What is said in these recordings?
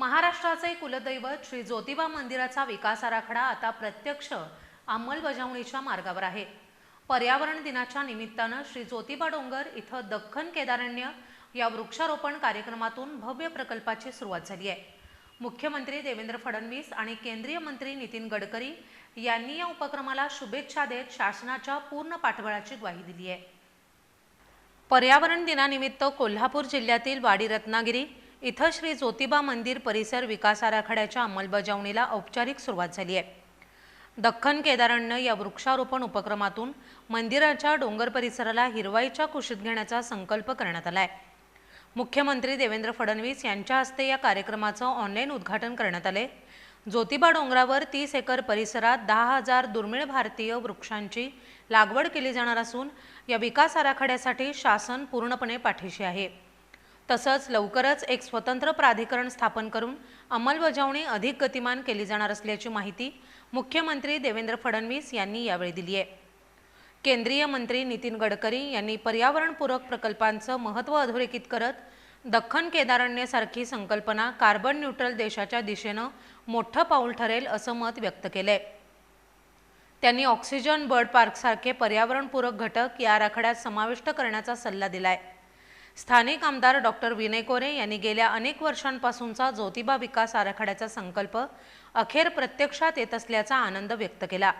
महाराष्ट्राचे कुलदैवत श्री ज्योतिबा मंदिराचा विकास आराखडा आता प्रत्यक्ष अंमलबजावणीच्या मार्गावर आहे. पर्यावरण दिनाच्या निमित्तानं श्री ज्योतिबा डोंगर इथं दख्खन केदारण्य या वृक्षारोपण कार्यक्रमातून भव्य प्रकल्पाची सुरुवात झाली आहे. मुख्यमंत्री देवेंद्र फडणवीस आणि केंद्रीय मंत्री नितीन गडकरी यांनी या उपक्रमाला शुभेच्छा देत शासनाच्या पूर्ण पाठबळाची ग्वाही दिली आहे. पर्यावरण दिनानिमित्त कोल्हापूर जिल्ह्यातील वाडी रत्नागिरी इथं श्री ज्योतिबा मंदिर परिसर विकास आराखड्याच्या अंमलबजावणीला औपचारिक सुरुवात झाली आहे. दख्खन केदारण्य या वृक्षारोपण उपक्रमातून मंदिराच्या डोंगर परिसराला हिरवाईच्या कुशीत घेण्याचा संकल्प करण्यात आला आहे. मुख्यमंत्री देवेंद्र फडणवीस यांच्या हस्ते या कार्यक्रमाचं ऑनलाईन उद्घाटन करण्यात आले. ज्योतिबा डोंगरावर तीस एकर परिसरात दहा हजार दुर्मिळ भारतीय वृक्षांची लागवड केली जाणार असून या विकास आराखड्यासाठी शासन पूर्णपणे पाठीशी आहे. तसंच लवकरच एक स्वतंत्र प्राधिकरण स्थापन करून अंमलबजावणी अधिक गतिमान केली जाणार असल्याची माहिती मुख्यमंत्री देवेंद्र फडणवीस यांनी यावेळी दिली आहे. केंद्रीय मंत्री नितीन गडकरी यांनी पर्यावरणपूरक प्रकल्पांचं महत्त्व अधोरेखित करत दख्खन केदारण्यासारखी संकल्पना कार्बन न्यूट्रल देशाच्या दिशेनं मोठं पाऊल ठरेल असं मत व्यक्त केलंय. त्यांनी ऑक्सिजन बर्ड पार्कसारखे पर्यावरणपूरक घटक या आराखड्यात समाविष्ट करण्याचा सल्ला दिलाय. स्थानिक आमदार डॉक्टर विनय कोरे यांनी गेल्या अनेक वर्षांपासूनचा ज्योतिबा विकास आराखड्याचा संकल्प अखेर प्रत्यक्षात येत असल्याचा आनंद व्यक्त केला.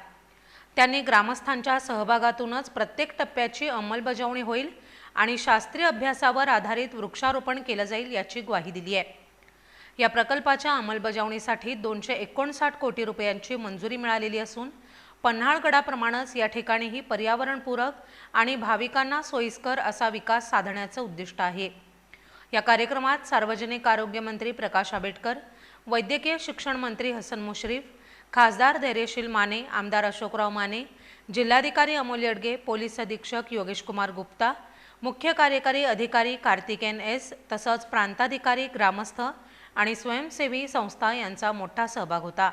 त्यांनी ग्रामस्थांच्या सहभागातूनच प्रत्येक टप्प्याची अंमलबजावणी होईल आणि शास्त्रीय अभ्यासावर आधारित वृक्षारोपण केलं जाईल याची ग्वाही दिली आहे. या प्रकल्पाच्या अंमलबजावणीसाठी दोनशे एकोणसाठ कोटी रुपयांची मंजुरी मिळालेली असून पन्हाळगडाप्रमाणेच या ठिकाणीही पर्यावरणपूरक आणि भाविकांना सोयीस्कर असा विकास साधण्याचं उद्दिष्ट आहे. या कार्यक्रमात सार्वजनिक आरोग्य मंत्री प्रकाश आंबेडकर वैद्यकीय शिक्षण मंत्री हसन मुश्रीफ खासदार धैर्यशील माने आमदार अशोकराव माने जिल्हाधिकारी अमोल येडगे पोलीस अधीक्षक योगेश कुमार गुप्ता मुख्य कार्यकारी अधिकारी कार्तिकेन एस तसंच प्रांताधिकारी ग्रामस्थ आणि स्वयंसेवी संस्था यांचा मोठा सहभाग होता.